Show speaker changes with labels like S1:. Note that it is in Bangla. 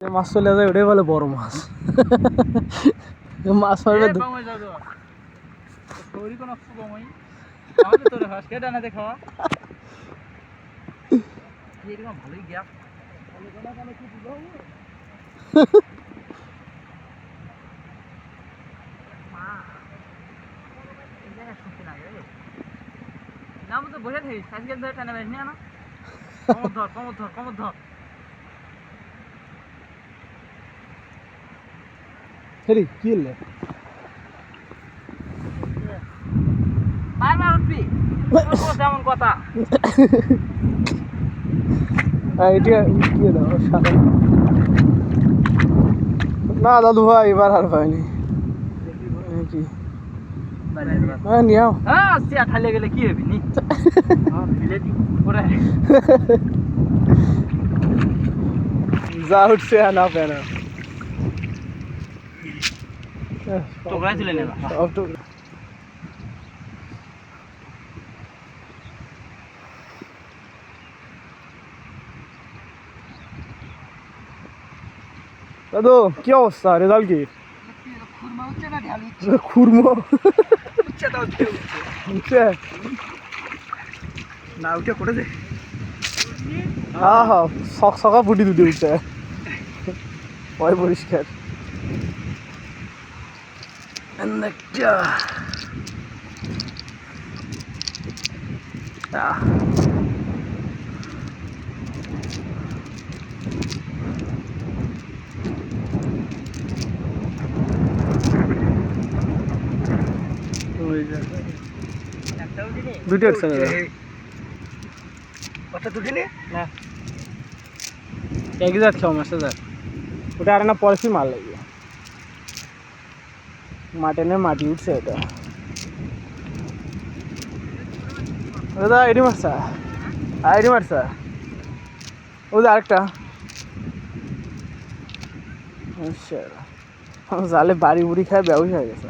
S1: মাছ চলে যায় ওটাই বলে বড় মাছ। মাছ মারবে দু-
S2: বসে থাকিস সাইকেল ধরে টানা বেশ নিয়ে না। কমর ধর কমর ধর কমর ধর।
S1: হেরি কি হলে?
S2: মার উঠবি। যেমন কথা।
S1: এটা কি দাও সাদা। না দাদু ভাই এবার আর পাইনি কি? হ্যাঁ নিয়াও।
S2: হ্যাঁ সিয়া ঠালে গেলে কি হবে নি?
S1: যা উঠছে না পায় না
S2: তুলে নেবা।
S1: দাদু কি অবস্থা? রেজাল্ট কি?
S2: খুরমা হচ্ছে না ঢালু
S1: খুরমো
S2: উঠছে না উঠে করে দে।
S1: হ্যাঁ হ্যাঁ সক সকা ফুটি দুটি উঠছে। ওই পরিষ্কার একটা আহ ওই যে,
S2: একটাও দিলে
S1: দুটো একসাথে দাও।
S2: কথা দুটি নে
S1: না একই জাত খাও মাছটা যাক ওটা আর না পলিসি মাল লাগবে মাটনে মাটি উঠছে এটা। দাদা এডি মারছা? আইডি মারছা? ও যে আরেকটা। আচ্ছা। জালে বাড়ি বুড়ি খায় ব্যবসা হয়ে গেছে।